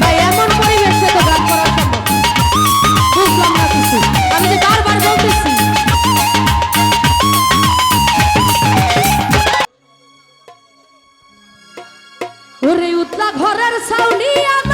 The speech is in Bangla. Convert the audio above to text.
ভাই, এমন পরিবেশে তো গান করা সম্ভব বুঝলাম না কিছু। আমি যে বারবার বলতেছি। ওরে উতলা ঘরের সাউলিয়া না